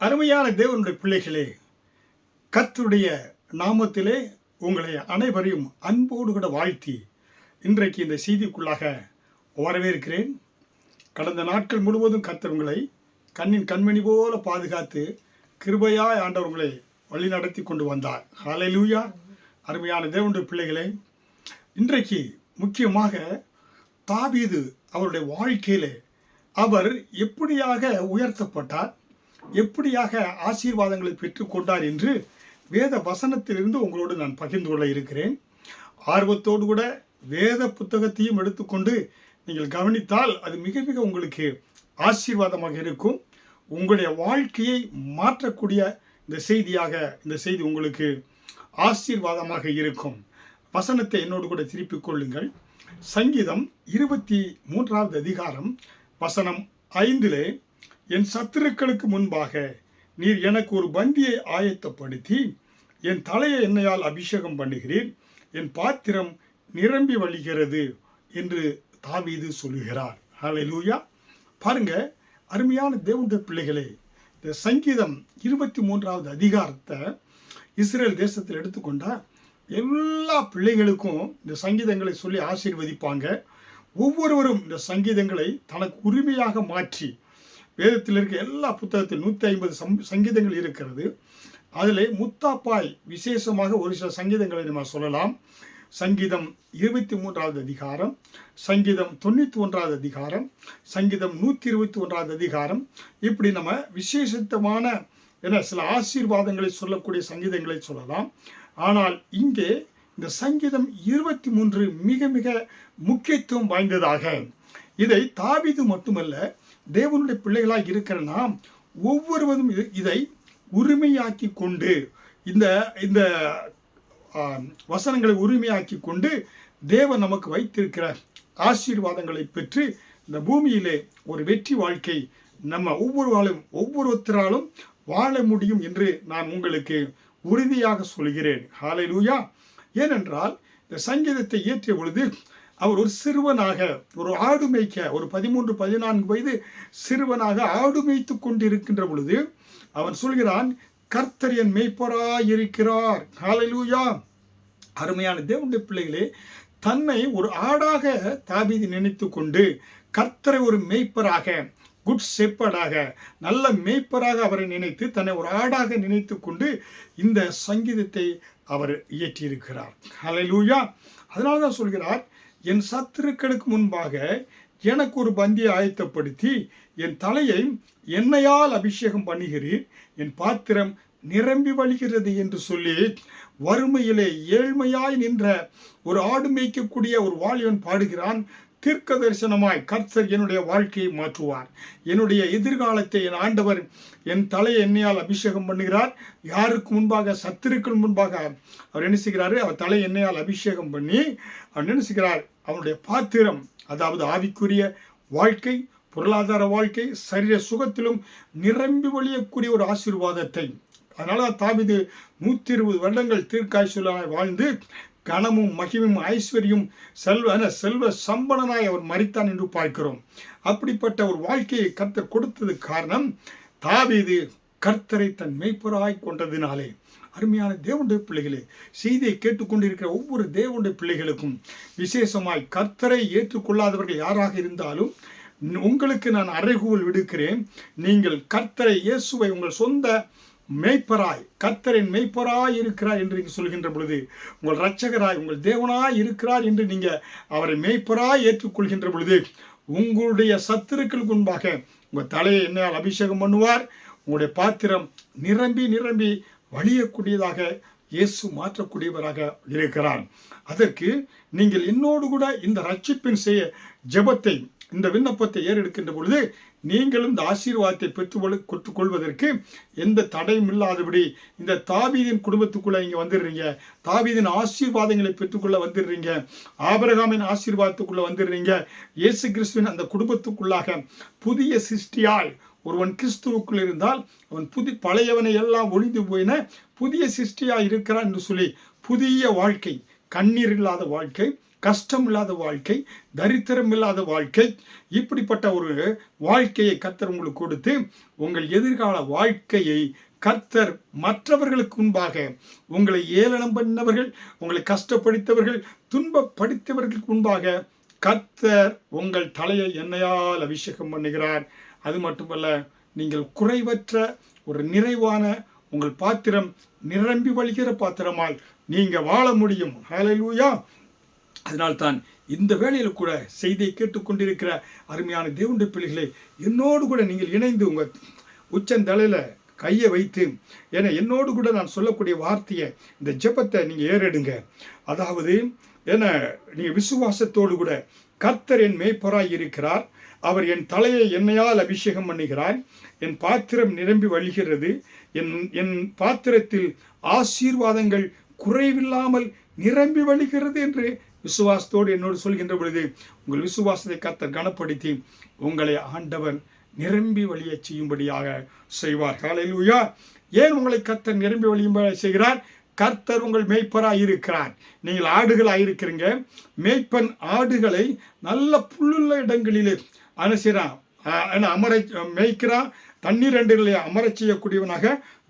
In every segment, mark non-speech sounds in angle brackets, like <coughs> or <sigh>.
அருமையான தேவனுடைய பிள்ளைகளே கர்த்தருடைய நாமத்திலே உங்களை அனைவரையும் அன்போடு கூட வாழ்த்தி இன்றைக்கு இந்த செய்திக்குள்ளாக வரவேற்கிறேன். கடந்த நாட்கள் முழுவதும் கர்த்தர் உங்களை கண்ணின் கண்மணி போல பாதுகாத்து கிருபையாய் ஆண்டவர் உங்களை வழி நடத்தி கொண்டு வந்தார். ஹalleluya அருமையான தேவனுடைய பிள்ளைகளே இன்றைக்கு முக்கியமாக தாபீது அவருடைய வாழ்க்கையிலே அவர் எப்படியாக உயர்த்தப்பட்டார்? எப்படியாக ஆசீர்வாதங்களை பெற்றுக்கொண்டார் என்று வேத வசனத்திலிருந்து உங்களோடு நான் பகிர்ந்து கொள்ள இருக்கிறேன். ஆர்வத்தோடு கூட வேத புத்தகத்தையும் எடுத்துக்கொண்டு நீங்கள் கவனித்தால் அது மிக மிக உங்களுக்கு ஆசீர்வாதமாக இருக்கும். உங்களுடைய வாழ்க்கையை மாற்றக்கூடிய இந்த செய்தியாக இந்த செய்தி உங்களுக்கு ஆசீர்வாதமாக இருக்கும். வசனத்தை என்னோடு கூட திருப்பிக் கொள்ளுங்கள். சங்கீதம் இருபத்தி மூன்றாவது அதிகாரம் வசனம் ஐந்திலே என் சத்துருக்களுக்கு முன்பாக நீர் எனக்கு ஒரு பந்தியை ஆயத்தப்படுத்தி என் தலையை எண்ணெயால் அபிஷேகம் பண்ணுகிறீர் என் பாத்திரம் நிரம்பி வழிகிறது என்று தாவீது சொல்லுகிறார். ஹalleluya பாருங்க அருமையான தேவனுடைய பிள்ளைகளே இந்த சங்கீதம் இருபத்தி மூன்றாவது அதிகாரத்தை இஸ்ரேல் தேசத்தில் எடுத்துக்கொண்டால் எல்லா பிள்ளைகளுக்கும் இந்த சங்கீதங்களை சொல்லி ஆசீர்வதிப்பாங்க. ஒவ்வொருவரும் இந்த சங்கீதங்களை தனக்கு உரிமையாக மாற்றி வேதத்தில் இருக்க எல்லா புத்தகத்தில் நூற்றி ஐம்பது சம் சங்கீதங்கள் இருக்கிறது. அதில் முத்தாப்பாய் விசேஷமாக ஒரு சில சங்கீதங்களை நம்ம சொல்லலாம். சங்கீதம் இருபத்தி மூன்றாவது அதிகாரம் சங்கீதம் தொண்ணூற்றி ஒன்றாவது அதிகாரம் சங்கீதம் நூற்றி இருபத்தி ஒன்றாவது அதிகாரம். இப்படி நம்ம விசேஷத்தமான என சில ஆசீர்வாதங்களை சொல்லக்கூடிய சங்கீதங்களை சொல்லலாம். ஆனால் இங்கே இந்த சங்கீதம் இருபத்தி மூன்று மிக மிக முக்கியத்துவம் வாய்ந்ததாக. இதை தாவிது மட்டுமல்ல தேவனுடைய பிள்ளைகளாக இருக்கிற நாம் ஒவ்வொருவரும் இது- இதை உரிமையாக்கி கொண்டு இந்த இந்த வசனங்களை உரிமையாக்கி கொண்டு தேவன் நமக்கு வைத்திருக்கிற ஆசீர்வாதங்களை பெற்று இந்த பூமியிலே ஒரு வெற்றி வாழ்க்கை நம்ம ஒவ்வொருவாலும் ஒவ்வொருத்தராலும் வாழ முடியும் என்று நான் உங்களுக்கு உறுதியாக சொல்கிறேன். ஹalleluya. ஏனென்றால் இந்த சங்கீதத்தை இயற்றிய பொழுது அவர் ஒரு சிறுவனாக ஒரு ஆடு மேய்க்க ஒரு பதிமூன்று பதினான்கு வயது சிறுவனாக ஆடு மேய்த்து கொண்டிருக்கின்ற பொழுது அவன் சொல்கிறான் கர்த்தர் என் மேய்ப்பராய் இருக்கிறார் அருமையான தேவனுடைய பிள்ளைகளே தன்னை ஒரு ஆடாக தாபீதி நினைத்து கொண்டு கர்த்தரை ஒரு மேய்ப்பராக குட் செப்படாக நல்ல மேய்ப்பராக அவரை நினைத்து தன்னை ஒரு ஆடாக நினைத்து கொண்டு இந்த சங்கீதத்தை அவர் இயற்றியிருக்கிறார். ஹalleluya. அதனால தான் சொல்கிறார் என் சத்துருக்களுக்கு முன்பாக எனக்கு ஒரு பந்தியை ஆயத்தப்படுத்தி என் தலையை எண்ணெயால் அபிஷேகம் பண்ணுகிறீர். என் பாத்திரம் நிரம்பி வழிகிறது என்று சொல்லி வறுமையிலே ஏழ்மையாய் நின்ற ஒரு ஆடு மேய்க்கக்கூடிய ஒரு வாலிபன் பாடுகிறான். தீர்க்க தரிசனமாய் கர்த்தர் என்னுடைய வாழ்க்கையை மாற்றுவார். என்னுடைய எதிர்காலத்தை என் ஆண்டவர் என் தலையை எண்ணெயால் அபிஷேகம் பண்ணுகிறார். யாருக்கு முன்பாக சத்துருக்கள் முன்பாக அவர் என்ன செய்கிறாரு? அவர் தலை எண்ணெயால் அபிஷேகம் பண்ணி அவர் என்ன செய்கிறார்? அவனுடைய பாத்திரம் அதாவது ஆவிக்குரிய வாழ்க்கை பொருளாதார வாழ்க்கை சரீர சுகத்திலும் நிரம்பி வழியக்கூடிய ஒரு ஆசீர்வாதத்தை. அதனால் தாவிது நூற்றி இருபது வருடங்கள் தீர்க்காய்ச்சலாய் வாழ்ந்து கனமும் மகிமும் ஐஸ்வர்யம் செல்வ செல்வ சம்பளனாய் அவர் மறித்தான் என்று பார்க்கிறோம். அப்படிப்பட்ட ஒரு வாழ்க்கையை கர்த்தர் கொடுத்தது காரணம் தாவீது கர்த்தரை தன் மெய்ப்பராய் கொண்டதினாலே அருமையான தேவனுடைய பிள்ளைகளே செய்தியை கேட்டுக்கொண்டிருக்கிற ஒவ்வொரு தேவனுடைய பிள்ளைகளுக்கும் விசேஷமாய் கர்த்தரை ஏற்றுக்கொள்ளாதவர்கள் யாராக இருந்தாலும் உங்களுக்கு நான் அறைகூவல் விடுக்கிறேன். நீங்கள் கர்த்தரை இயேசுவை உங்கள் சொந்த மெய்ப்பராய் கர்த்தரின் மெய்ப்பராய் இருக்கிறார் என்று நீங்கள் சொல்கின்ற பொழுது உங்கள் இரட்சகராய் உங்கள் தேவனாய் இருக்கிறார் என்று நீங்கள் அவரை மெய்ப்பராய் ஏற்றுக்கொள்கின்ற பொழுது உங்களுடைய சத்துருக்களுக்கு முன்பாக உங்கள் தலையை என்னால் அபிஷேகம் பண்ணுவார். உங்களுடைய பாத்திரம் நிரம்பி நிரம்பி வழியக்கூடியதாக இயேசு மாற்றக்கூடியவராக இருக்கிறார். அதற்கு நீங்கள் என்னோடு கூட இந்த ரட்சிப்பின் செய்ய ஜெபத்தை இந்த விண்ணப்பத்தை ஏறெடுக்கின்ற பொழுது நீங்களும் இந்த ஆசீர்வாதத்தை பெற்றுக்கொள் கொற்றுக்கொள்வதற்கு எந்த தடையும் இல்லாதபடி இந்த தாபீதின் குடும்பத்துக்குள்ளே இங்கே வந்துடுறீங்க. தாபீதின் ஆசீர்வாதங்களை பெற்றுக்கொள்ள வந்துடுறீங்க. ஆபரகாமின் ஆசீர்வாதத்துக்குள்ளே வந்துடுறீங்க. இயேசு கிறிஸ்துவின் அந்த குடும்பத்துக்குள்ளாக புதிய சிருஷ்டியாய் ஒருவன் கிறிஸ்துவுக்குள் இருந்தால் அவன் புதி பழையவனை எல்லாம் ஒழிந்து போயின புதிய சிருஷ்டியாக இருக்கிறான் என்று சொல்லி புதிய வாழ்க்கை கண்ணீர் இல்லாத வாழ்க்கை கஷ்டம் இல்லாத வாழ்க்கை தரித்திரம் இல்லாத வாழ்க்கை இப்படிப்பட்ட ஒரு வாழ்க்கையை கர்த்தர் உங்களுக்கு கொடுத்து உங்கள் எதிர்கால வாழ்க்கையை கர்த்தர் மற்றவர்களுக்கு முன்பாக உங்களை ஏளனம் பண்ணவர்கள் உங்களை கஷ்டப்படுத்தவர்கள் துன்பப்படுத்தவர்களுக்கு முன்பாக கர்த்தர் உங்கள் தலையை எண்ணெயால் அபிஷேகம் பண்ணுகிறார். அது மட்டுமல்ல நீங்கள் குறைவற்ற ஒரு நிறைவான உங்கள் பாத்திரம் நிரம்பி வழிகிற பாத்திரமாய் நீங்கள் வாழ முடியும். ஹalleluya அதனால்தான் இந்த வேளையில் கூட செய்தியை கேட்டுக்கொண்டிருக்கிற அருமையான தேவனுடைய பிள்ளைகளை என்னோடு கூட நீங்கள் இணைந்து உங்கள் உச்சந்தலையில் கையை வைத்து ஏன்னா என்னோடு கூட நான் சொல்லக்கூடிய வார்த்தையை இந்த ஜெபத்தை நீங்கள் ஏறெடுங்க. அதாவது ஏன்னா நீங்கள் விசுவாசத்தோடு கூட கர்த்தர் என் மேய்ப்பராய் இருக்கிறார். அவர் என் தலையை எண்ணெயால் அபிஷேகம் பண்ணுகிறார். என் பாத்திரம் நிரம்பி வழிகிறது. என் என் பாத்திரத்தில் ஆசீர்வாதங்கள் குறைவில்லாமல் நிரம்பி வழிகிறது என்று விசுவாசத்தோடு என்னோடு சொல்கின்ற பொழுது உங்கள் விசுவாசத்தை கத்தர் கனப்படுத்தி உங்களை ஆண்டவர் நிரம்பி வழிய செய்யும்படியாக செய்வார். ஹalleluya ஏன் உங்களை கர்த்தர் நிரம்பி வழியும்படி செய்கிறார்? கர்த்தர் உங்கள் மேய்ப்பராக இருக்கிறார். நீங்கள் ஆடுகளாக இருக்கிறீங்க. மேய்ப்பன் ஆடுகளை நல்ல புல்லுள்ள இடங்களிலே அனுசிறான் அமர மேய்க்கிறான் தண்ணீர் அண்டுகளை அமரச் செய்யக்கூடியவனாக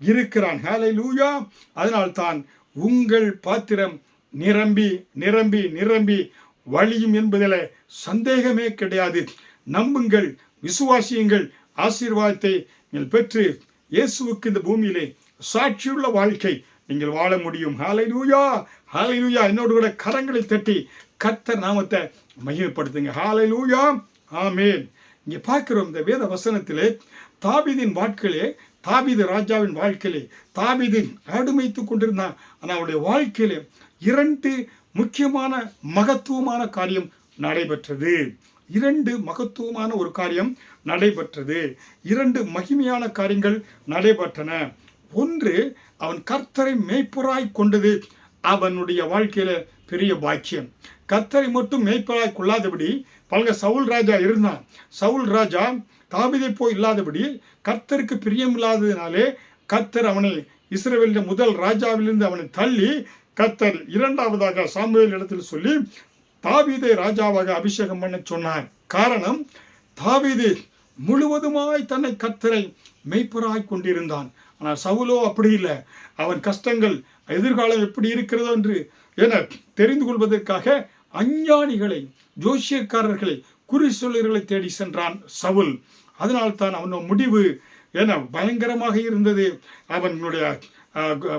இருக்கிறான். ஹாலை லூயா அதனால்தான் உங்கள் பாத்திரம் நிரம்பி நிரம்பி நிரம்பி வழியும் என்பதில் சந்தேகமே கிடையாது. நம்புங்கள் விசுவாசியுங்கள் ஆசீர்வாதத்தை நீங்கள் பெற்று இயேசுவுக்கு இந்த பூமியிலே சாட்சியுள்ள வாழ்க்கை நீங்கள் வாழ முடியும். ஹாலை லூயா ஹாலை லூயா என்னோடு கூட கரங்களை தட்டி கர்த்தர் நாமத்தை மகிமைப்படுத்துங்க. ஹாலை லூயா ஆமேன் இங்கே பார்க்கிறோம் இந்த வேத வசனத்திலே தாபிதின் வாழ்க்கையிலே தாபிது ராஜாவின் வாழ்க்கையிலே தாபிதின் ஆடுமைத்து கொண்டிருந்தான். ஆனால் அவருடைய வாழ்க்கையிலே இரண்டு முக்கியமான மகத்துவமான காரியம் நடைபெற்றது. இரண்டு மகத்துவமான ஒரு காரியம் நடைபெற்றது. இரண்டு மகிமையான காரியங்கள் நடைபெற்றன. ஒன்று அவன் கர்த்தரை மேய்ப்புறாய் கொண்டது அவனுடைய வாழ்க்கையில பெரிய பாக்கியம். கர்த்தரை மட்டும் மேய்ப்பராய் கொள்ளாதபடி பழக சவுல் ராஜா இருந்தான். சவுல் ராஜா தாவிதை போய் இல்லாதபடி கர்த்தருக்கு பிரியம் இல்லாததினாலே கர்த்தர் அவனை இஸ்ரேவேலின் முதல் ராஜாவிலிருந்து அவனை தள்ளி கத்தர் இரண்டாவதாக சாமுவேல் இடத்தில் சொல்லி தாவீதை ராஜாவாக அபிஷேகம் பண்ண சொன்னார். காரணம் தாவீது முழுவதுமாய் தன்னை கத்தரை மெய்ப்பராய் கொண்டிருந்தான். ஆனால் சவுலோ அப்படி இல்லை. அவன் கஷ்டங்கள் எதிர்காலம் எப்படி இருக்கிறதோ என்று என தெரிந்து கொள்வதற்காக அஞ்ஞானிகளை ஜோசியக்காரர்களை குறி சொல்லர்களை தேடி சென்றான் சவுல். அதனால் தான் அவனோட முடிவு என பயங்கரமாக இருந்தது. அவனுடைய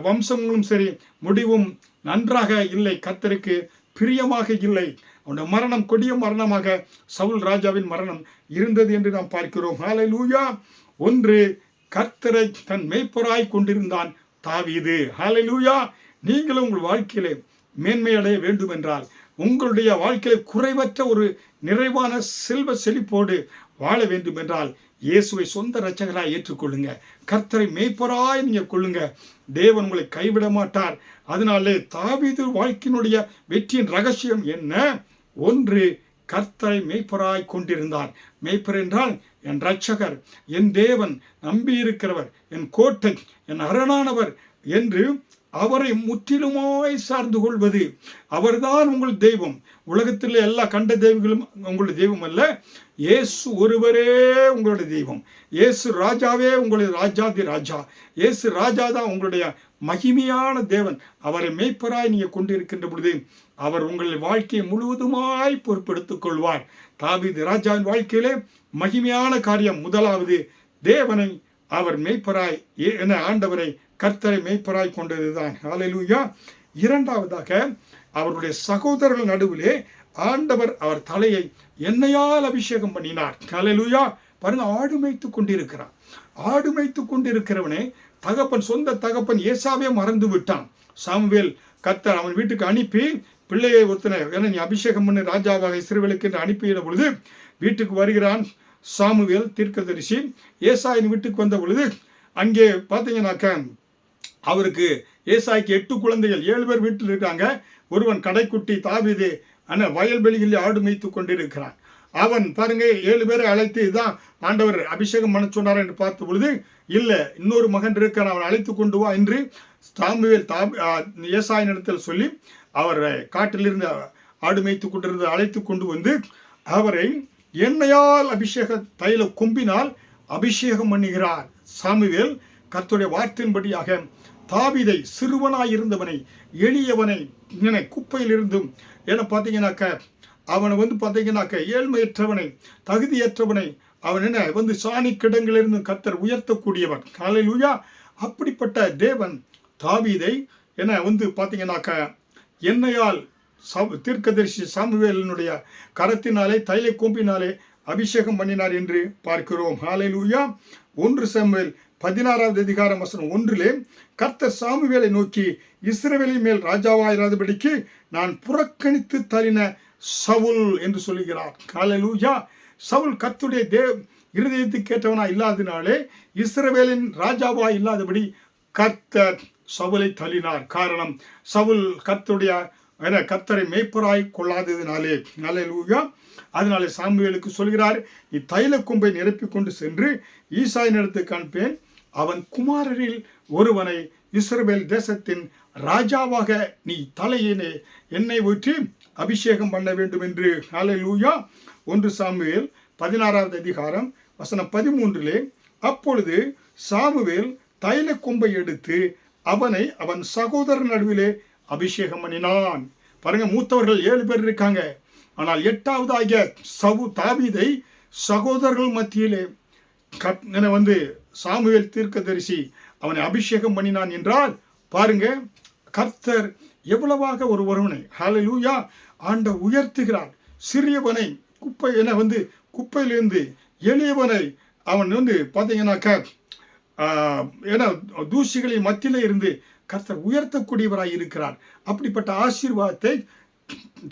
வம்சங்களும் சரி முடிவும் நன்றாக இல்லை கத்தருக்கு பிரியமாக இல்லை. அவனுடைய மரணம் கொடிய மரணமாக சவுல் ராஜாவின் மரணம் இருந்தது என்று நாம் பார்க்கிறோம். ஹாலை லூயா ஒன்று கர்த்தரை தன் மெய்ப்பொராய் கொண்டிருந்தான் தாவீது. லூயா நீங்களும் உங்கள் வாழ்க்கையிலே மேன்மை அடைய வேண்டும் என்றால் உங்களுடைய வாழ்க்கையில குறைவற்ற ஒரு நிறைவான செல்வ செழிப்போடு வாழ வேண்டும் என்றால் இயேசுவை சொந்த ரச்சகராக ஏற்றுக்கொள்ளுங்க. கர்த்தரை மேய்ப்பராய் நீங்கள் கொள்ளுங்க. தேவன் உங்களை கைவிட மாட்டார். அதனாலே தாவிது வாழ்க்கையினுடைய வெற்றியின் ரகசியம் என்ன? ஒன்று கர்த்தரை மேய்ப்பராய் கொண்டிருந்தார். மேய்ப்பர் என்றால் என் ரட்சகர் என் தேவன் நம்பியிருக்கிறவர் என் கோட்டை என் அரணானவர் என்று அவரை முற்றிலுமாய் சார்ந்து கொள்வது. அவர்தான் உங்கள் தெய்வம். உலகத்தில் எல்லா கண்ட தெய்வங்களும் உங்களுடைய தெய்வம் அல்ல. இயேசு ஒருவரே உங்களுடைய தெய்வம். இயேசு ராஜாவே உங்களுடைய ராஜாதி ராஜா. இயேசு ராஜா தான் உங்களுடைய மகிமையான தேவன். அவரை மெய்ப்பராய் நீங்கள் கொண்டிருக்கின்ற பொழுது அவர் உங்கள் வாழ்க்கையை முழுவதுமாய் பொறுப்பெடுத்துக் கொள்வார். தாவிது ராஜாவின் வாழ்க்கையிலே மகிமையான காரியம் முதலாவது. தேவனை அவர் மெய்ப்பராய் ஏ- என ஆண்டவரை கர்த்தரை மேய்ப்பராய் கொண்டதுதான். ஹalleluya இரண்டாவதாக அவருடைய சகோதரர்கள் நடுவிலே ஆண்டவர் அவர் தலையை எண்ணெயால் அபிஷேகம் பண்ணினார். ஹalleluya பாருங்க ஆடு மேய்த்து கொண்டிருக்கிறார். ஆடு மேய்த்து கொண்டிருக்கிறவனே தகப்பன் சொந்த தகப்பன் ஏசாவே மறந்து விட்டான். சாமுவேல் கர்த்தர் அவன் வீட்டுக்கு அனுப்பி பிள்ளையை ஒருத்தனை ஏன்னா நீ அபிஷேகம் பண்ணி ராஜாவாக இஸ்ரவேலுக்கு என்று அனுப்பின பொழுது வீட்டுக்கு வருகிறான் சாமுவேல் தீர்க்கதரிசி. ஏசாயின் வீட்டுக்கு வந்த பொழுது அங்கே பார்த்தீங்கன்னாக்க அவருக்கு ஏசாய்க்கு எட்டு குழந்தைகள் ஏழு பேர் வீட்டில் இருக்காங்க. ஒருவன் கடைக்குட்டி தாவிது ஆனால் வயல்வெளிகளில் ஆடு மேய்த்து கொண்டிருக்கிறான். அவன் பாருங்க ஏழு பேரை அழைத்து இதான் ஆண்டவர் அபிஷேகம் பண்ண சொன்னார் என்று பார்த்த பொழுது இல்லை இன்னொரு மகன் இருக்கான் அவன் அழைத்து கொண்டு வா என்று தாம்புவேல் தா ஏசாயின் இடத்தில் சொல்லி அவரை காட்டிலிருந்து ஆடு மேய்த்து கொண்டிருந்து அழைத்து கொண்டு வந்து அவரை எண்ணெயால் அபிஷேக தைல கொம்பினால் அபிஷேகம் பண்ணுகிறார். சாமுவேல் கர்த்துடைய வார்த்தையின்படியாக தாவிதை சிறுவனாய் இருந்தவனை எளியவனை என குப்பையிலிருந்தும் என பார்த்தீங்கன்னாக்க அவனை வந்து பார்த்தீங்கன்னாக்க ஏழ்மையற்றவனை தகுதியற்றவனை அவன் என்ன வந்து சாணி கிடங்கிலிருந்து கத்தர் உயர்த்தக்கூடியவன். காலையிலுயா அப்படிப்பட்ட தேவன் தாவீதை என வந்து பார்த்தீங்கன்னாக்க என்னையால் சம் தீர்க்கதரிசி சாமுவேலனுடைய கரத்தினாலே தைலை கொம்பினாலே அபிஷேகம் பண்ணினார் என்று பார்க்கிறோம். ஹalleluya. ஒன்று சாமுவேல் பதினாறாவது அதிகாரம் வசனம் ஒன்றிலே கர்த்தர் சாமுவேலை நோக்கி இஸ்ரவேலின் மேல் ராஜாவாயிராதபடிக்கு நான் புறக்கணித்து தள்ளின சவுல் என்று சொல்லுகிறார். காலலூயா சவுல் கத்துடைய தேவ் இருதயத்துக்கு கேட்டவனா இல்லாததினாலே இஸ்ரவேலின் ராஜாவா இல்லாதபடி கர்த்தர் சவுலை தள்ளினார். காரணம் சவுல் கர்த்தருடைய என கர்த்தரை மேய்ப்பராய் கொள்ளாததினாலே. நல்லூயா அதனாலே சாமுவேலுக்கு சொல்கிறார் நீ தைல கொம்பை நிரப்பி கொண்டு சென்று ஈசாயின் இடத்துக்கு அனுப்பேன். அவன் குமாரரில் ஒருவனை இஸ்ரவேல் தேசத்தின் ராஜாவாக நீ தலையினே எண்ணெய் ஊற்றி அபிஷேகம் பண்ண வேண்டும் என்று ஹalleluya. ஒன்று சாமுவேல் பதினாறாவது அதிகாரம் வசனம் பதிமூன்றிலே அப்பொழுது சாமுவேல் தைல கொம்பை எடுத்து அவனை அவன் சகோதரன் நடுவிலே அபிஷேகம் பண்ணினான். பாருங்க மூத்தவர்கள் ஏழு பேர் இருக்காங்க. ஆனால் எட்டாவது ஆகிய சவு தாவிதை சகோதரர்கள் மத்தியிலே கட் என வந்து சாமுவேல் தீர்க்கதரிசி அவனை அபிஷேகம் பண்ணினான் என்றால் பாருங்க கர்த்தர் எவ்வளவாக ஒரு ஒருவனை ஹலலூயா ஆண்ட உயர்த்துகிறார். சிறியவனை குப்பை என வந்து குப்பையிலிருந்து எளியவனை அவன் வந்து பார்த்தீங்கன்னாக்க ஏன்னா தூசிகளின் மத்தியிலே இருந்து கர்த்தர் உயர்த்தக்கூடியவராய் இருக்கிறார். அப்படிப்பட்ட ஆசீர்வாதத்தை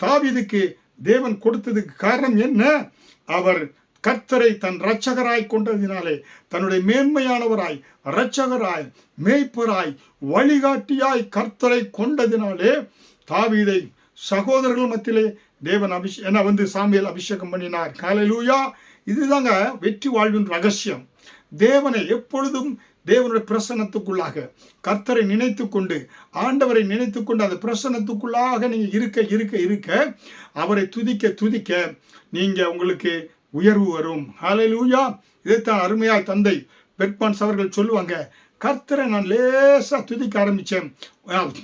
தாவிதுக்கு தேவன் கொடுத்ததுக்கு காரணம் என்ன? அவர் கர்த்தரை தன் இரட்சகராய் கொண்டதினாலே தன்னுடைய மேன்மையானவராய் இரட்சகராய் மேய்ப்பராய் வழிகாட்டியாய் கர்த்தரை கொண்டதினாலே தாவீதை சகோதரர்கள் மத்தியிலே தேவன் அபிஷ் என வந்து சாமியல் அபிஷேகம் பண்ணினார். காலையிலூயா இதுதாங்க வெற்றி வாழ்வின் ரகசியம். தேவனை எப்பொழுதும் தேவனுடைய பிரசன்னத்துக்குள்ளாக கர்த்தரை நினைத்து கொண்டு ஆண்டவரை நினைத்து கொண்டு அந்த பிரசன்னத்துக்குள்ளாக நீங்கள் இருக்க இருக்க இருக்க அவரை துதிக்க துதிக்க நீங்கள் உங்களுக்கு உயர்வு வரும். ஹalleluya. இதைத்தான் அருமையாய் தந்தை பெட்பான்ஸ் அவர்கள் சொல்லுவாங்க. கர்த்தரை நான் லேசாக துதிக்க ஆரம்பித்தேன்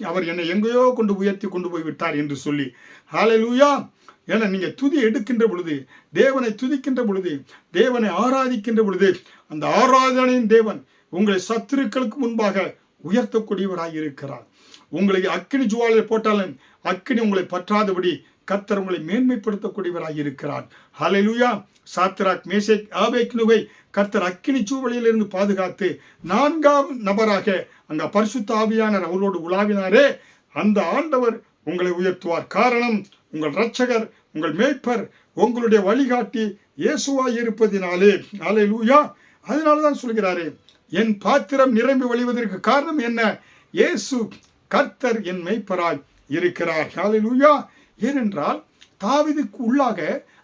அவர் என்னை எங்கேயோ கொண்டு உயர்த்தி கொண்டு போய் விட்டார் என்று சொல்லி. ஹalleluya. ஏன்னா நீங்கள் துதி எடுக்கின்ற பொழுது தேவனை துதிக்கின்ற பொழுது தேவனை ஆராதிக்கின்ற பொழுது அந்த ஆராதனையின் தேவன் உங்களை சத்துருக்களுக்கு முன்பாக உயர்த்தக்கூடியவராக இருக்கிறார். உங்களை அக்கினி ஜுவாலை போட்டாலும் அக்கினி உங்களை பற்றாதபடி கத்தர் உங்களை மேன்மைப்படுத்தக்கூடியவராக இருக்கிறார் ஹலெலுயா சாத்ராக் மேசேக் ஆபேக்னுவை கர்த்தர் அக்கினி சூழலிலிருந்து பாதுகாத்து நான்காம் நபராக அங்க பரிசுத்த ஆவியானர் அவரோடு உலாவினாரே. அந்த ஆண்டவர் உங்களை உயர்த்துவார். காரணம் உங்கள் இரட்சகர் உங்கள் மேய்ப்பர் உங்களுடைய வழிகாட்டி இயேசுவாய் இருப்பதினாலே ஹalleluya அதனால தான் சொல்கிறாரே என் பாத்திரம் நிரம்பி வழிவதற்கு காரணம் என்ன? இயேசு கர்த்தர் என் மெய்ப்பராய் இருக்கிறார். ஹalleluya ஏனென்றால் தாவிதுக்கு உள்ளாக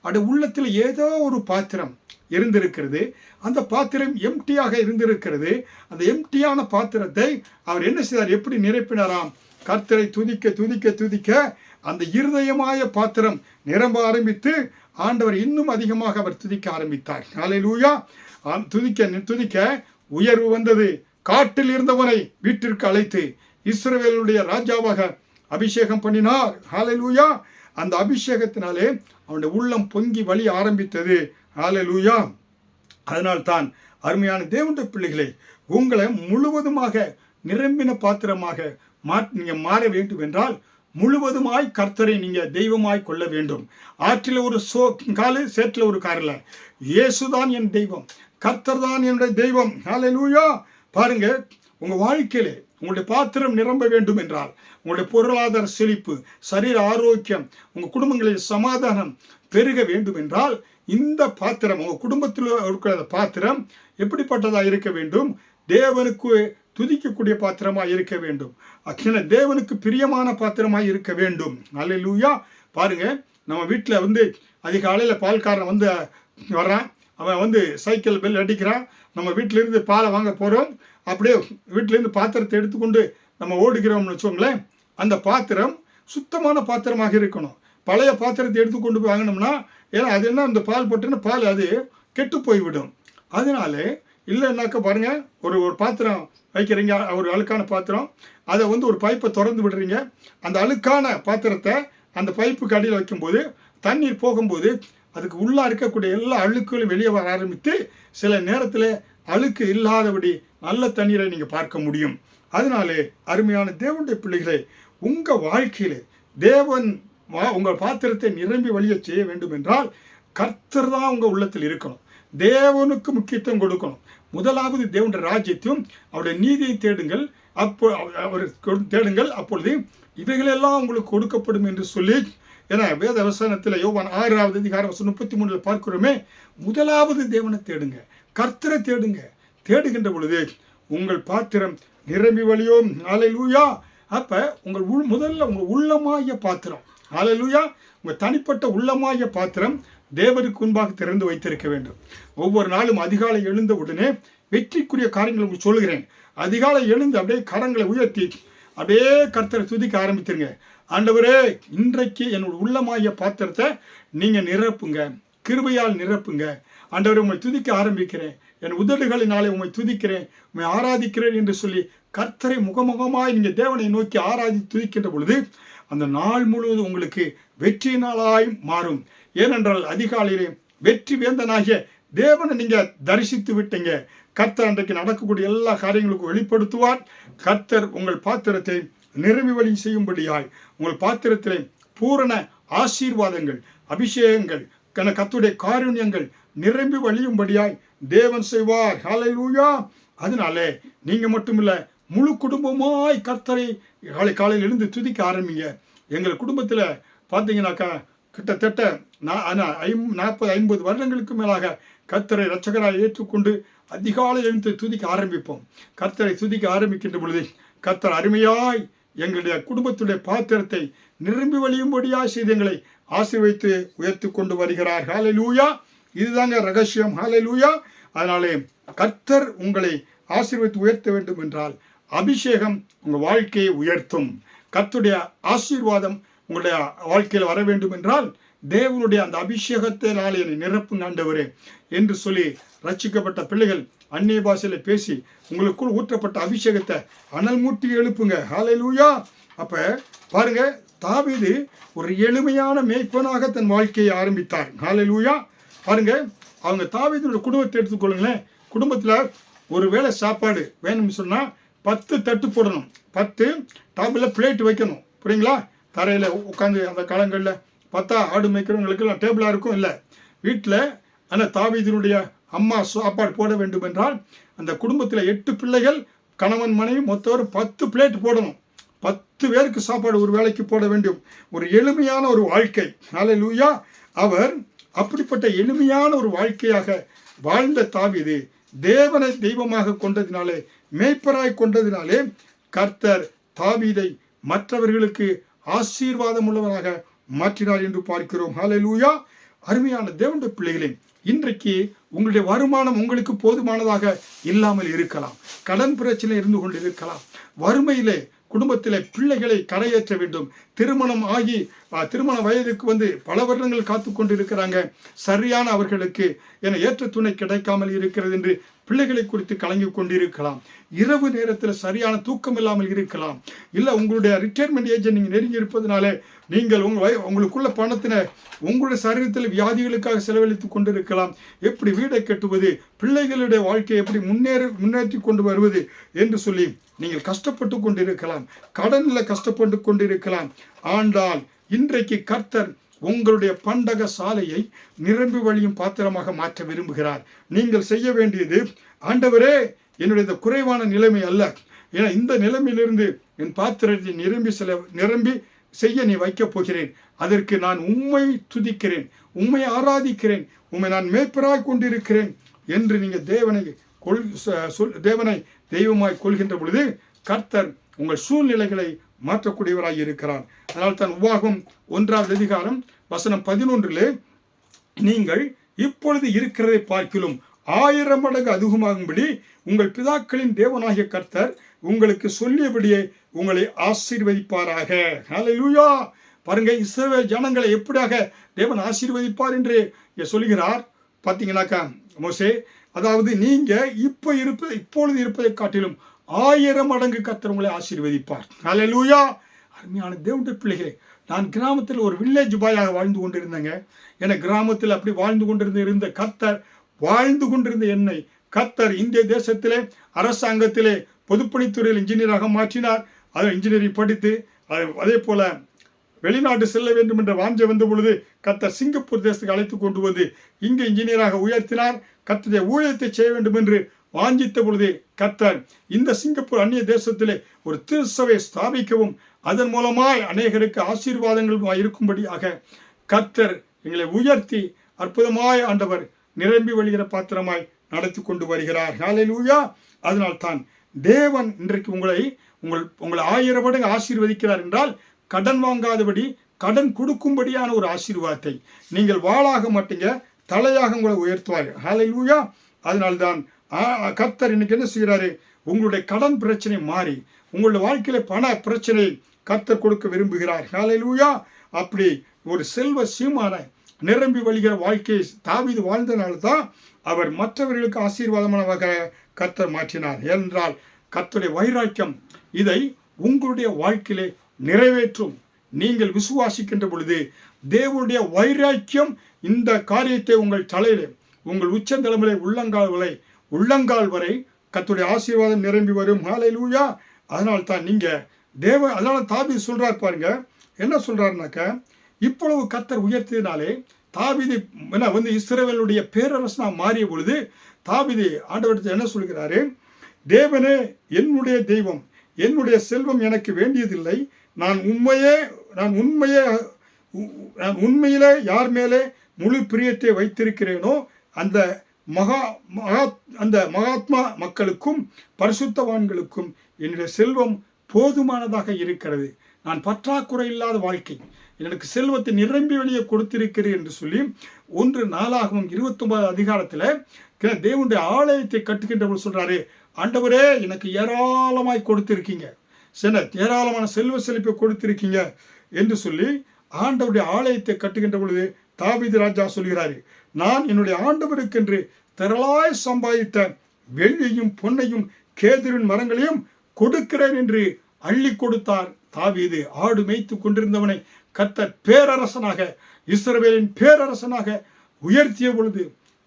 அட உள்ளத்தில் ஏதோ ஒரு பாத்திரம் இருந்திருக்கிறது. அந்த பாத்திரம் எம்டியாக இருந்திருக்கிறது. அந்த எம்டியான பாத்திரத்தை அவர் என்ன செய்தார்? எப்படி நிரப்பினாராம்? கர்த்தரை துதிக்க துதிக்க துதிக்க அந்த இருதயமாய பாத்திரம் நிரம்ப ஆரம்பித்து ஆண்டவர் இன்னும் அதிகமாக அவர் துதிக்க ஆரம்பித்தார். ஹalleluya லூயா துதிக்க துதிக்க உயர்வு வந்தது. காட்டில் இருந்தவனை வீட்டிற்கு அழைத்து இஸ்ரவேலுடைய ராஜாவாக அபிஷேகம் பண்ணினார். ஹalleluya அந்த அபிஷேகத்தினாலே அவனுடைய உள்ளம் பொங்கி வழி ஆரம்பித்தது. ஹalleluya அதனால்தான் அருமையான தேவனுடைய பிள்ளைகளே உங்களை முழுவதுமாக நிரம்பின பாத்திரமாக மா நீங்கள் மாற வேண்டும் என்றால் முழுவதுமாய் கர்த்தரை நீங்கள் தெய்வமாய் கொள்ள வேண்டும். ஆற்றில் ஒரு சோ காலு சேற்றில் ஒரு காரில் இயேசுதான் என் தெய்வம். கர்த்தர் தான் என்னுடைய தெய்வம். ஹalleluya பாருங்க உங்கள் வாழ்க்கையிலே உங்களுடைய பாத்திரம் நிரம்ப வேண்டும் என்றால் உங்களுடைய பொருளாதார செழிப்பு சரீர ஆரோக்கியம் உங்கள் குடும்பங்களில் சமாதானம் பெருக வேண்டும் என்றால் இந்த பாத்திரம் உங்கள் குடும்பத்தில் இருக்கிற பாத்திரம் எப்படிப்பட்டதாக இருக்க வேண்டும்? தேவனுக்கு துதிக்கக்கூடிய பாத்திரமாக இருக்க வேண்டும். அக்கின தேவனுக்கு பிரியமான பாத்திரமாக இருக்க வேண்டும். நாளையில் லூயா பாருங்கள் நம்ம வீட்டில் வந்து அதிகாலையில் பால்காரன் வந்து வர்றான். அவன் வந்து சைக்கிள் பெல் அடிக்கிறான். நம்ம வீட்டிலேருந்து பாலை வாங்க போகிறோம் அப்படியே வீட்டிலேருந்து பாத்திரத்தை எடுத்துக்கொண்டு நம்ம ஓடுகிறோம்னு வச்சுக்கோங்களேன். அந்த பாத்திரம் சுத்தமான பாத்திரமாக இருக்கணும். பழைய பாத்திரத்தை எடுத்து கொண்டு போய் வாங்கினோம்னா ஏன்னா அது என்ன அந்த பால் போட்டுன்னா பால் அது கெட்டு போய்விடும் அதனால இல்லைன்னாக்க பாருங்கள் ஒரு ஒரு பாத்திரம் வைக்கிறீங்க ஒரு அழுக்கான பாத்திரம் அதை வந்து ஒரு பைப்பை திறந்து விடுறீங்க. அந்த அழுக்கான பாத்திரத்தை அந்த பைப்புக்கு அடியில் வைக்கும்போது தண்ணீர் போகும்போது அதுக்கு உள்ளே இருக்கக்கூடிய எல்லா அழுக்குகளும் வெளியே வர ஆரம்பித்து சில நேரத்தில் அழுக்கு இல்லாதபடி நல்ல தண்ணீரை நீங்கள் பார்க்க முடியும். அதனாலே அருமையான தேவனுடைய பிள்ளைகளை உங்கள் வாழ்க்கையில் தேவன் வா- உங்கள் பாத்திரத்தை நிரம்பி வழிய செய்ய வேண்டும் என்றால் கர்த்தர் தான் உங்கள் உள்ளத்தில் இருக்கணும். தேவனுக்கு முக்கியத்துவம் கொடுக்கணும். முதலாவது தேவனுடைய ராஜ்யத்தையும் அவருடைய நீதியை தேடுங்கள். அப்போ அவர் கொடு- தேடுங்கள். அப்பொழுது இவைகளெல்லாம் உங்களுக்கு கொடுக்கப்படும் என்று சொல்லி ஏன்னா வேத வசனத்தில் யோவான் ஆறாவது அதிகாரம் வசனம் முப்பத்தி மூணில் பார்க்கிறோமே முதலாவது தேவனை தேடுங்க. கர்த்தரை தேடுங்க. தேடுகின்ற பொழுது உங்கள் பாத்திரம் நிரம்பி வழியும். நாளை லூயா அப்போ உங்கள் உள் முதல்ல உங்கள் உள்ளமாய பாத்திரம். ஆலையிலூயா உங்கள் தனிப்பட்ட உள்ளமாய பாத்திரம் தேவருக்கு முன்பாக திறந்து வைத்திருக்க வேண்டும். ஒவ்வொரு நாளும் அதிகாலை எழுந்த உடனே வெற்றிக்குரிய காரியங்களை உங்களுக்கு சொல்லுகிறேன். அதிகாலை எழுந்து அப்படியே கரங்களை உயர்த்தி அப்படியே கர்த்தரை துதிக்க ஆரம்பித்துருங்க. ஆண்டவரே இன்றைக்கு என்னோட உள்ளமாய பாத்திரத்தை நீங்கள் நிரப்புங்க. கிருபையால் நிரப்புங்க. ஆண்டவரை உங்களை துதிக்க ஆரம்பிக்கிறேன். என் உதடுகளினாலே உண்மை துதிக்கிறேன். உண்மை ஆராதிக்கிறேன் என்று சொல்லி கர்த்தரை முகமுகமாய் நீங்கள் தேவனை நோக்கி ஆராதி துதிக்கின்ற பொழுது அந்த நாள் முழுவதும் உங்களுக்கு வெற்றி நாளாய் மாறும். ஏனென்றால் அதிகாலையிலே வெற்றி வேந்தனாகிய தேவனை நீங்கள் தரிசித்து விட்டீங்க. கர்த்தர் அன்றைக்கு நடக்கக்கூடிய எல்லா காரியங்களுக்கும் வெளிப்படுத்துவார். கர்த்தர் உங்கள் பாத்திரத்தை நிரம்பி வழி செய்யும்படியாய் உங்கள் பாத்திரத்திலே பூரண ஆசீர்வாதங்கள் அபிஷேகங்கள் கன கத்துடைய காருண்யங்கள் நிரம்பி வழியும்படியாய் தேவன் செய்வார். ஹalleluya அதனாலே நீங்கள் மட்டுமில்லை முழு குடும்பமாய் கர்த்தரை காலை காலையில் எழுந்து துதிக்க ஆரம்பிங்க. எங்கள் குடும்பத்தில் பார்த்தீங்கன்னாக்கா கிட்டத்தட்ட நான் ஐம் நாற்பது ஐம்பது வருடங்களுக்கு மேலாக கர்த்தரை ரச்சகராக ஏற்றுக்கொண்டு அதிகாலை எழுந்து துதிக்க ஆரம்பிப்போம். கர்த்தரை துதிக்க ஆரம்பிக்கின்ற பொழுது கர்த்தர் அருமையாய் எங்களுடைய குடும்பத்துடைய பாத்திரத்தை நிரம்பி வழியும்படியாய் செய்து எங்களை ஆசீர்வைத்து உயர்த்தி கொண்டு வருகிறார். ஹalleluya. இதுதாங்க ரகசியம். ஹalleluya. அதனாலே கர்த்தர் உங்களை ஆசீர்வைத்து உயர்த்த வேண்டும் என்றால் அபிஷேகம் உங்கள் வாழ்க்கையை உயர்த்தும். கத்துடைய ஆசீர்வாதம் உங்களுடைய வாழ்க்கையில் வர வேண்டும் என்றால் தேவனுடைய அந்த அபிஷேகத்தினால் என்னை நிரப்பும் ஆண்டவரே என்று சொல்லி ரச்சிக்கப்பட்ட பிள்ளைகள் அந்நிய பாஷையில் பேசி உங்களுக்குள் ஊற்றப்பட்ட அபிஷேகத்தை அனல் மூட்டி எழுப்புங்க. லூயா அப்போ பாருங்க தாவிது ஒரு எளிமையான மேய்ப்பனாக தன் வாழ்க்கையை ஆரம்பித்தார். ஹalleluya பாருங்க அவங்க தாவிதனுடைய குடும்பத்தை எடுத்துக்கொள்ளுங்களேன். குடும்பத்தில் ஒரு வேளை சாப்பாடு வேணும்னு சொன்னால் பத்து தட்டு போடணும். பத்து டாப்பில் பிளேட் வைக்கணும். புரியுங்களா? தரையில் உட்காந்து அந்த காலங்களில் பார்த்தா ஆடு மேய்க்கிறவங்களுக்கெல்லாம் டேபிளாக இருக்கும் இல்லை? வீட்டில் அந்த தாவீதனுடைய அம்மா சாப்பாடு போட வேண்டும் என்றால் அந்த குடும்பத்தில் எட்டு பிள்ளைகள் கணவன் மனைவி மொத்தம் பத்து பிளேட் போடணும். பத்து பேருக்கு சாப்பாடு ஒரு வேலைக்கு போட வேண்டும். ஒரு எளிமையான ஒரு வாழ்க்கை. நாளை லூயா அவர் அப்படிப்பட்ட எளிமையான ஒரு வாழ்க்கையாக வாழ்ந்த தாவிது தேவனை தெய்வமாக கொண்டதினாலே மேய்ப்பராய் கொண்டதினாலே கர்த்தர் தாவீதை மற்றவர்களுக்கு ஆசீர்வாதம் உள்ளவராக மாற்றினார் என்று பார்க்கிறோம். ஹalleluya அருமையான தேவனுடைய பிள்ளைகளே இன்றைக்கு உங்களுடைய வருமானம் உங்களுக்கு போதுமானதாக இல்லாமல் இருக்கலாம். கடன் பிரச்சனை இருந்து கொண்டு இருக்கலாம் வறுமையிலே குடும்பத்திலே பிள்ளைகளை கரையேற்ற வேண்டும். திருமணம் ஆகி திருமண வயதுக்கு வந்து பல வருடங்கள் காத்து கொண்டிருக்கிறாங்க. சரியான அவர்களுக்கு என ஏற்ற துணை கிடைக்காமல் இருக்கிறது என்று பிள்ளைகளை குறித்து கலங்கி கொண்டிருக்கலாம். இரவு நேரத்தில் சரியான தூக்கம் இல்லாமல் இருக்கலாம். இல்லை உங்களுடைய ரிட்டையர்மெண்ட் ஏஜை நீங்கள் நெருங்கி இருப்பதனால நீங்கள் உங்கள் வய உங்களுக்குள்ள பணத்தினை உங்களுடைய சரீரத்தில் வியாதிகளுக்காக செலவழித்து கொண்டிருக்கலாம். எப்படி வீடை கட்டுவது பிள்ளைகளுடைய வாழ்க்கையை எப்படி முன்னேற முன்னேற்றி கொண்டு வருவது என்று சொல்லி நீங்கள் கஷ்டப்பட்டு கொண்டிருக்கலாம் கடனில் கஷ்டப்பட்டு கொண்டிருக்கலாம். ஆண்டால் இன்றைக்கு கர்த்தர் உங்களுடைய பண்டக சாலையை நிரம்பி வழியும் பாத்திரமாக மாற்ற விரும்புகிறார். நீங்கள் செய்ய வேண்டியது ஆண்டவரே என்னுடைய இந்த குறைவான நிலைமை அல்ல. ஏன்னா இந்த நிலைமையிலிருந்து என் பாத்திரத்தை நிரம்பி செல நிரம்பி செய்ய நீ வைக்கப் போகிறேன். அதற்கு நான் உண்மை துதிக்கிறேன் உண்மை ஆராதிக்கிறேன் உம்மை நான் மேய்ப்பராக கொண்டிருக்கிறேன் என்று நீங்கள் தேவனை கொள் சொல் தேவனை தெய்வமாய் கொள்கின்ற பொழுது கர்த்தர் உங்கள் சூழ்நிலைகளை மாற்றக்கூடியவராய் இருக்கிறார். அதனால் தான் உவாகம் ஒன்றாவது அதிகாரம் வசனம் பதினொன்றிலே நீங்கள் இப்பொழுது இருக்கிறதை பார்க்கிலும் ஆயிரம் மடங்கு அதிகமாகும்படி உங்கள் பிதாக்களின் தேவனாகிய கர்த்தர் உங்களுக்கு சொல்லியபடியே உங்களை ஆசீர்வதிப்பாராக. ஹalleluya பாருங்க இஸ்ரவ ஜனங்களை எப்படியாக தேவன் ஆசீர்வதிப்பார் என்று சொல்கிறார் பார்த்தீங்கன்னாக்கா மோசே அதாவது நீங்கள் இப்போ இருப்பது இப்பொழுது இருப்பதை காட்டிலும் ஆயிரம் மடங்கு கர்த்தர் உங்களை ஆசீர்வதிப்பார். லூயா அருமையான தேவனுடைய பிள்ளைகளே நான் கிராமத்தில் ஒரு வில்லேஜ் பாயாக வாழ்ந்து கொண்டிருந்தேங்க. என கிராமத்தில் அப்படி வாழ்ந்து கொண்டிருந்த இருந்த கத்தர் வாழ்ந்து கொண்டிருந்த என்னை கத்தர் இந்திய தேசத்திலே அரசாங்கத்திலே பொதுப்பணித்துறையில் இன்ஜினியராக மாற்றினார். அதை இன்ஜினியரிங் படித்து அதே போல வெளிநாட்டு செல்ல வேண்டும் என்ற வாஞ்சை வந்த பொழுது கத்தர் சிங்கப்பூர் தேசத்துக்கு அழைத்து கொண்டு வந்து இங்கே இன்ஜினியராக உயர்த்தினார். கத்தருடைய ஊழியத்தை செய்ய வேண்டும் என்று வாஞ்சித்த பொழுது கத்தர் இந்த சிங்கப்பூர் அந்நிய தேசத்திலே ஒரு திருசபை ஸ்தாபிக்கவும் அதன் மூலமாய் அநேகருக்கு ஆசீர்வாதங்கள் இருக்கும்படியாக கத்தர் எங்களை உயர்த்தி அற்புதமாய் ஆண்டவர் நிரம்பி வழிகிற பாத்திரமாய் நடத்தி கொண்டு வருகிறார். ஹalleluya அதனால் தான் தேவன் இன்றைக்கு உங்களை உங்கள் உங்களை ஆயிரம் மடங்கு ஆசீர்வதிக்கிறார் என்றால் கடன் வாங்காதபடி கடன் கொடுக்கும்படியான ஒரு ஆசீர்வாதத்தை நீங்கள் வாழாக மாட்டீங்க. தலையாக உங்களை உயர்த்துவார் லூயா அதனால்தான் கர்த்தர் இன்னைக்கு என்ன செய்கிறாரு உங்களுடைய கடன் பிரச்சனை மாறி உங்களுடைய வாழ்க்கையில பண பிரச்சனை கர்த்தர் கொடுக்க விரும்புகிறார். ஹalleluya அப்படி ஒரு செல்வ சீமான நிரம்பி வழிகிற வாழ்க்கையை தாவிது வாழ்ந்தனால தான் அவர் மற்றவர்களுக்கு ஆசீர்வாதமானவாக கர்த்தர் மாற்றினார். ஏனென்றால் கர்த்தருடைய வைராக்கியம் இதை உங்களுடைய வாழ்க்கையிலே நிறைவேற்றும். நீங்கள் விசுவாசிக்கின்ற பொழுது தேவனுடைய வைராக்கியம் இந்த காரியத்தை உங்கள் தலையிலே உங்கள் உச்சந்தலைமுறை உள்ளங்கால் வரை உள்ளங்கால் வரை கத்துடைய ஆசீர்வாதம் நிரம்பி வரும். ஹalleluya அதனால் தான் நீங்கள் தேவ அதனால் தாபி சொல்கிறார் பாருங்க. என்ன சொல்கிறாருனாக்க இப்பொழுது கத்தர் உயர்த்தினாலே தாவீது என்ன வந்து இஸ்ரேவனுடைய பேரரசனாக மாறிய பொழுது தாபிதி ஆண்டவரத்தை என்ன சொல்கிறாரு? தேவனே என்னுடைய தெய்வம் என்னுடைய செல்வம் எனக்கு வேண்டியதில்லை. நான் உண்மையே நான் உண்மையே உண்மையில் யார் மேலே முழு பிரியத்தை வைத்திருக்கிறேனோ அந்த மகா மகா அந்த மகாத்மா மக்களுக்கும் பரிசுத்தவான்களுக்கும் என்னுடைய செல்வம் போதுமானதாக இருக்கிறது. நான் பற்றாக்குறை இல்லாத வாழ்க்கை. எனக்கு செல்வத்தை நிரம்பி வெளியே கொடுத்திருக்கிறேன் என்று சொல்லி ஒன்று நாளாகவும் இருபத்தொன்பது அதிகாரத்தில் தேவனுடைய ஆலயத்தை கட்டுகின்றவர் சொல்கிறாரு ஆண்டவரே எனக்கு ஏராளமாய் கொடுத்திருக்கீங்க. சில ஏராளமான செல்வ செழிப்பை கொடுத்திருக்கீங்க என்று சொல்லி ஆண்டவருடைய ஆலயத்தை கட்டுகின்ற பொழுது தாபிதி ராஜா சொல்கிறாரு நான் என்னுடைய ஆண்டவருக்கென்று திரளாய் சம்பாதித்த வெள்ளியும் பொன்னையும் கேதுரின் மரங்களையும் கொடுக்கிறேன் என்று அள்ளி கொடுத்தார். தாவீது ஆடு மேய்த்து கொண்டிருந்தவனை கத்த பேரரசனாக இஸ்ரவேலின் பேரரசனாக உயர்த்திய பொழுது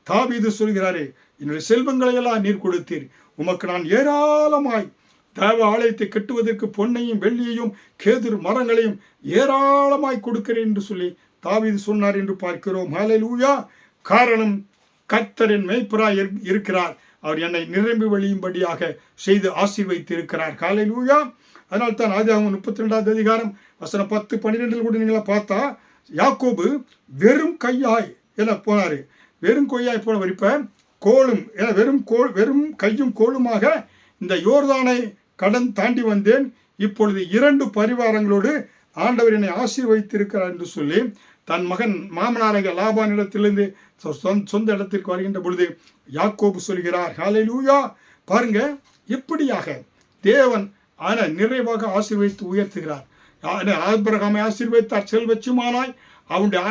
தாவீது சொல்கிறாரே என்னுடைய செல்வங்களை எல்லாம் நீர் கொடுத்தீர். உமக்கு நான் ஏராளமாய் தேவ ஆலயத்தை கட்டுவதற்கு பொன்னையும் வெள்ளியையும் கேதுர் மரங்களையும் ஏராளமாய் கொடுக்கிறேன் என்று சொல்லி தாவீது சொன்னார் என்று பார்க்கிறோம். ஹalleluya. காரணம் கர்த்தரின் மெய்ப்பராய் இரு- இருக்கிறார். அவர் என்னை நிரம்பி வழியும்படியாக செய்து ஆசீர்வைத்து இருக்கிறார் காலையிலூயா அதனால் தான் ஆதியாகமம் முப்பத்தி ரெண்டாவது அதிகாரம் வசனம் பத்து பன்னிரெண்டில் கூட நீங்களா பார்த்தா யாக்கோபு வெறும் கையாய் என போனார். வெறும் கொய்யாய் போனவர் இப்போ கோலும் என வெறும் கோல் வெறும் கையும் கோலுமாக இந்த யோர்தானை கடன் தாண்டி வந்தேன். இப்பொழுது இரண்டு பரிவாரங்களோடு ஆண்டவர் என்னை ஆசீர்வதித்திருக்கிறார் என்று சொல்லி தன் மகன் மாமனாரங்க லாபானிடத்திலிருந்து சொ- சொந்த- சொந்த இடத்திற்கு வருகின்ற பொழுது யாக்கோபு சொல்கிறார் லூயா பாருங்க எப்படியாக தேவன் ஆன நிறைவாக ஆசீர்வதித்து உயர்த்துகிறார். ஆபிரகாமை ஆசீர்வதித்தார் செல்வச்சுமானாய். அவனுடைய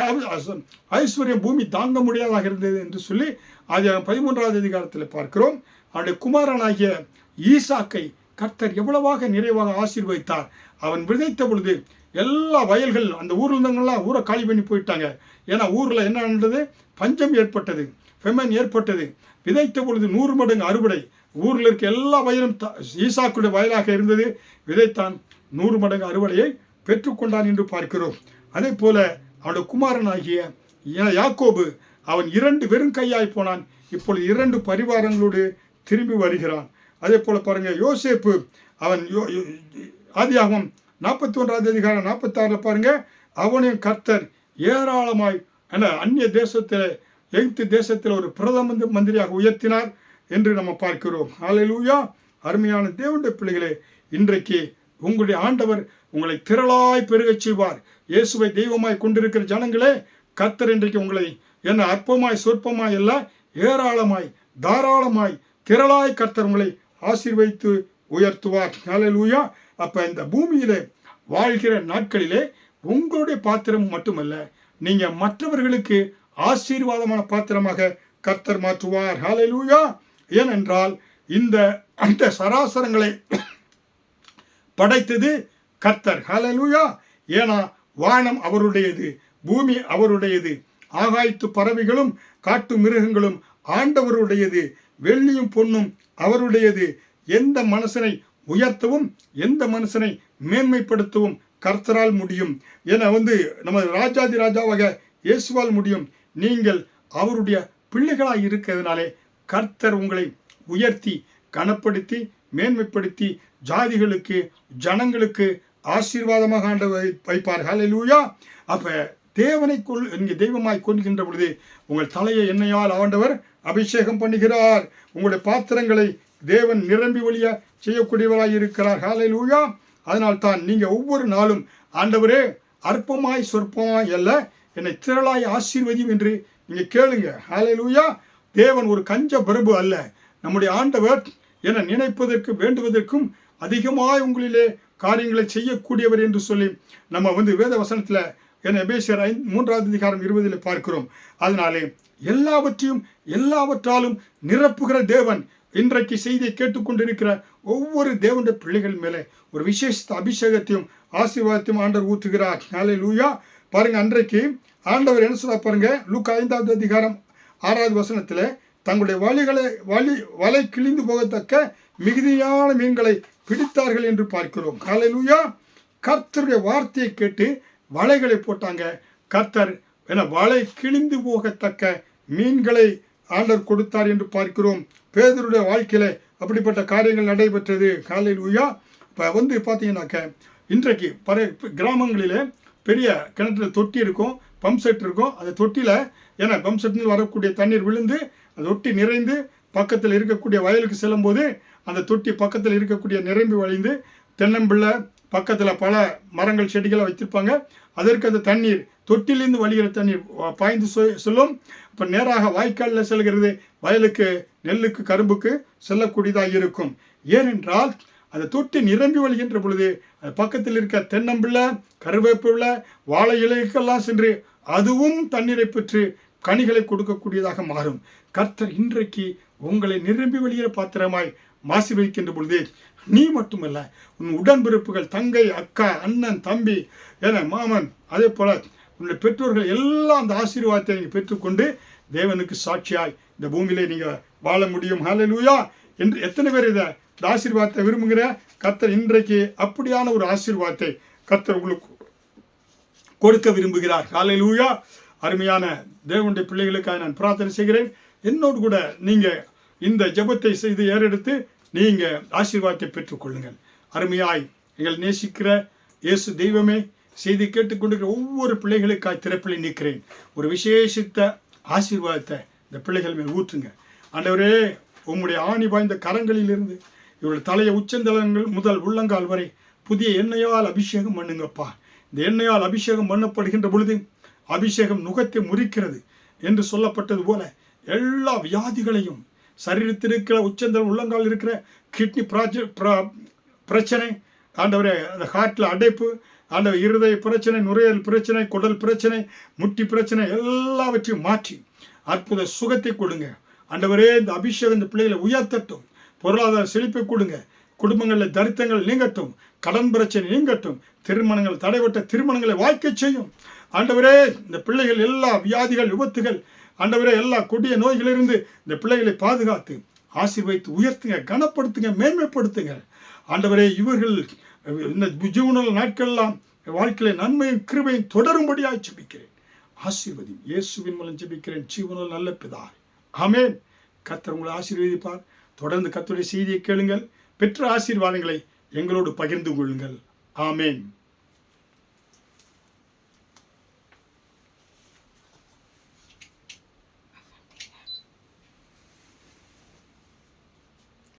ஐஸ்வர்யம் பூமி தாங்க முடியாதாக இருந்தது என்று சொல்லி அது பதிமூன்றாவது அதிகாரத்தில் பார்க்கிறோம். அவருடைய குமாரனாகிய ஈசாக்கை கர்த்தர் எவ்வளவாக நிறைவாக ஆசீர்வதித்தார். அவன் விதைத்த பொழுது எல்லா வயல்கள் அந்த ஊரில் இருந்தவங்களாம் ஊரை காலி பண்ணி போயிட்டாங்க. ஏன்னா ஊரில் என்ன நடந்தது? பஞ்சம் ஏற்பட்டது ஃபெமன் ஏற்பட்டது. விதைத்த பொழுது நூறு மடங்கு அறுவடை. ஊரில் இருக்க எல்லா வயலும் ஈசாக்குடைய வயலாக இருந்தது. விதைத்தான் நூறு மடங்கு அறுவடையை பெற்றுக்கொண்டான் என்று பார்க்கிறோம். அதே போல அவனுடைய குமாரனாகிய யாக்கோபு அவன் இரண்டு வெறும் கையாய் போனான். இப்பொழுது இரண்டு பரிவாரங்களோடு திரும்பி வருகிறான். அதே போல் பாருங்கள் யோசேப்பு அவன் யோ- யோ- நாற்பத்தி ஒன்றாவது அதிகாரம் நாற்பத்தாறில் பாருங்கள் அவனையும் கர்த்தர் ஏராளமாய் என்ன அந்நிய தேசத்தில் எகிப்து தேசத்தில் ஒரு பிரதம மந்திரியாக உயர்த்தினார் என்று நம்ம பார்க்கிறோம். ஆலையிலூயா அருமையான தேவனுடைய பிள்ளைகளே இன்றைக்கு உங்களுடைய ஆண்டவர் உங்களை திரளாய் பெருகச் செய்வார். இயேசுவை தெய்வமாய் கொண்டிருக்கிற ஜனங்களே கர்த்தர் இன்றைக்கு உங்களை என்ன அற்பமாய் சொற்பமாய் அல்ல ஏராளமாய் தாராளமாய் திரளாய் கர்த்தர் உங்களை ஆசிர்வைத்து உயர்த்துவார். நலலூயா அப்போ இந்த பூமியிலே வாழ்கிற நாட்களிலே உங்களுடைய பாத்திரம் மட்டுமல்ல நீங்கள் மற்றவர்களுக்கு ஆசீர்வாதமான பாத்திரமாக கர்த்தர் மாற்றுவார். ஹalleluya. ஏனென்றால் இந்த அந்த சராசரங்களை <coughs> படைத்தது கர்த்தர். ஹalleluya. ஏன்னா வானம் அவருடையது பூமி அவருடையது ஆகாய்த்து பறவைகளும் காட்டு மிருகங்களும் ஆண்டவருடையது. வெள்ளியும் பொன்னும் அவருடையது. எந்த மனுஷனை உயர்த்தவும் எந்த மனுஷனை மேன்மைப்படுத்தவும் கர்த்தரால் முடியும். என வந்து நம்ம ராஜாதி ராஜாவாக இயேசுவால் முடியும். நீங்கள் அவருடைய பிள்ளைகளாக இருக்கிறதுனாலே கர்த்தர் உங்களை உயர்த்தி கனப்படுத்தி மேன்மைப்படுத்தி ஜாதிகளுக்கு ஜனங்களுக்கு ஆசீர்வாதமாக ஆண்டு வைப்பார்கள் இல்லையா அப்ப தேவனை கொள் இங்கே தெய்வமாய் கொள்கின்ற பொழுது உங்கள் தலையை என்னையால் ஆண்டவர் அபிஷேகம் பண்ணுகிறார். உங்களுடைய பாத்திரங்களை தேவன் நிரம்பி வழிய செய்யக்கூடியவராய் இருக்கிறார். ஹalleluya. அதனால் தான் நீங்கள் ஒவ்வொரு நாளும் ஆண்டவரே அற்பமாய் சொற்பமாய் அல்ல என்னை திரளாய் ஆசீர்வதியும் என்று நீங்கள் கேளுங்க. லூயா தேவன் ஒரு கஞ்ச பிரபு அல்ல. நம்முடைய ஆண்டவர் என நினைப்பதற்கு வேண்டுவதற்கும் அதிகமாய் உங்களிலே காரியங்களை செய்யக்கூடியவர் என்று சொல்லி நம்ம வந்து வேத வசனத்தில் என எபேசியர் ஐந்து மூன்றாவது அதிகாரம் இருபதில் பார்க்கிறோம். அதனாலே எல்லாவற்றையும் எல்லாவற்றாலும் நிரப்புகிற தேவன் இன்றைக்கு செய்தியை கேட்டுக்கொண்டிருக்கிற ஒவ்வொரு தேவனுடைய பிள்ளைகள் மேலே ஒரு விசேஷ அபிஷேகத்தையும் ஆசீர்வாதத்தையும் ஆண்டவர் ஊற்றுகிறார். நாளை லூயா பாருங்க அன்றைக்கு ஆண்டவர் என்ன சொல்ல பாருங்க? லூக்கா ஐந்தாவது அதிகாரம் ஆறாவது வசனத்தில் தங்களுடைய வழிகளை வழி வலை கிழிந்து போகத்தக்க மிகுதியான மீன்களை பிடித்தார்கள் என்று பார்க்கிறோம். காலை லூயா கர்த்தருடைய வார்த்தையை கேட்டு வலைகளை போட்டாங்க. கர்த்தர் என வலை கிழிந்து போகத்தக்க மீன்களை ஆண்டர் கொடுத்தார் என்று பார்க்கிறோம். பேதருடைய வாழ்க்கையில் அப்படிப்பட்ட காரியங்கள் நடைபெற்றது. ஹalleluya. இப்போ வந்து பார்த்தீங்கன்னாக்க இன்றைக்கு பல கிராமங்களிலே பெரிய கிணற்றில் தொட்டி இருக்கும் பம்ப் செட் இருக்கும். அந்த தொட்டியில் ஏன்னா பம்ப் செட்டில் வரக்கூடிய தண்ணீர் விழுந்து அந்த தொட்டி நிறைந்து பக்கத்தில் இருக்கக்கூடிய வயலுக்கு செல்லும்போது அந்த தொட்டி பக்கத்தில் இருக்கக்கூடிய நிரம்பி வழிந்து தென்னம்பிள்ளை பக்கத்தில் பல மரங்கள் செடிகளை வைத்திருப்பாங்க. அதற்கு அந்த தண்ணீர் தொட்டிலிருந்து வழிகிற தண்ணீர் பாய்ந்து சொ- செல்லும். இப்போ நேராக வாய்க்காலில் செல்கிறது. வயலுக்கு நெல்லுக்கு கரும்புக்கு செல்லக்கூடியதாக இருக்கும். ஏனென்றால் அந்த தொட்டி நிரம்பி வழிகின்ற பொழுது அது பக்கத்தில் இருக்க தென்னம்பிள்ளை கருவேப்பிள்ளை வாழை இலைக்கெல்லாம் சென்று அதுவும் தண்ணீரை பெற்று கனிகளை கொடுக்கக்கூடியதாக மாறும். கர்த்தர் இன்றைக்கு உங்களை நிரம்பி வழிகிற பாத்திரமாய் மாசி வைக்கின்ற பொழுது நீ மட்டுமல்ல உன் உடன்பிறப்புகள் தங்கை அக்கா அண்ணன் தம்பி என மாமன் அதே போல உன்னுடைய பெற்றோர்கள் எல்லாம் அந்த ஆசீர்வாதத்தை நீங்கள் பெற்றுக்கொண்டு தேவனுக்கு சாட்சியாய் இந்த பூமியிலே நீங்கள் வாழ முடியும். ஹalleluya என்று எத்தனை பேர் இதை இந்த ஆசீர்வாதத்தை விரும்புகிற? கத்தர் இன்றைக்கு அப்படியான ஒரு ஆசீர்வாதத்தை கத்தர் உங்களுக்கு கொடுக்க விரும்புகிறார். ஹalleluya அருமையான தேவனுடைய பிள்ளைகளுக்காக நான் பிரார்த்தனை செய்கிறேன். என்னோடு கூட நீங்கள் இந்த ஜெபத்தை செய்து ஏறெடுத்து நீங்கள் ஆசீர்வாதத்தை பெற்றுக்கொள்ளுங்கள். அருமையாய் எங்கள் நேசிக்கிற இயேசு தெய்வமே செய்தி கேட்டுக்கொண்டிருக்கிற ஒவ்வொரு பிள்ளைகளுக்காக திறப்பில் நிற்கிறேன். ஒரு விசேஷித்த ஆசீர்வாதத்தை இந்த பிள்ளைகள் மேல் ஊற்றுங்க. ஆண்டவரே உம்முடைய ஆணி வாய்ந்த கரங்களிலிருந்து இவருடைய தலைய உச்சந்தலங்கள் முதல் உள்ளங்கால் வரை புதிய எண்ணெயால் அபிஷேகம் பண்ணுங்கப்பா. இந்த எண்ணெயால் அபிஷேகம் பண்ணப்படுகின்ற பொழுது அபிஷேகம் நுகத்தை முறிக்கிறது என்று சொல்லப்பட்டது போல எல்லா வியாதிகளையும் சரீரத்தில் இருக்கிற உச்சந்தல் உள்ளங்கால் இருக்கிற கிட்னி ப்ராஜ ப்ரா- பிரச்சனை ஆண்டவரே அந்த ஹார்ட்டில் அடைப்பு அந்த இருதய பிரச்சனை நுரையல் பிரச்சனை குடல் பிரச்சனை முட்டி பிரச்சனை எல்லாவற்றையும் மாற்றி அற்புத சுகத்தை கொடுங்க. அண்டவரே இந்த அபிஷேகம் இந்த பிள்ளைகளை உயர்த்தட்டும். பொருளாதார செழிப்பை கொடுங்க. குடும்பங்களில் தரித்தங்கள் நீங்கட்டும். கடன் பிரச்சனை நீங்கட்டும். திருமணங்கள் தடைபட்ட திருமணங்களை வாய்க்க செய்யும். ஆண்டவரே இந்த பிள்ளைகள் எல்லா வியாதிகள் விபத்துகள் ஆண்டவரே எல்லா கொடிய நோய்களிலிருந்து இந்த பிள்ளைகளை பாதுகாத்து ஆசீர்வைத்து உயர்த்துங்க கனப்படுத்துங்க மேன்மைப்படுத்துங்க. ஆண்டவரே இவர்கள் இந்த ஜீவனல் நாட்களெல்லாம் வாழ்க்கையில நன்மையும் கிருபையும் தொடரும்படியாக ஜெபிக்கிறேன். ஆசீர்வதி இயேசுவின் மூலம் ஜெபிக்கிறேன். ஜீவனல் நல்ல பிதா ஆமேன். கத்தர் உங்களை ஆசீர்வதிப்பார். தொடர்ந்து கத்துடைய செய்தியை கேளுங்கள். பெற்ற ஆசீர்வாதங்களை எங்களோடு பகிர்ந்து கொள்ளுங்கள். ஆமேன்.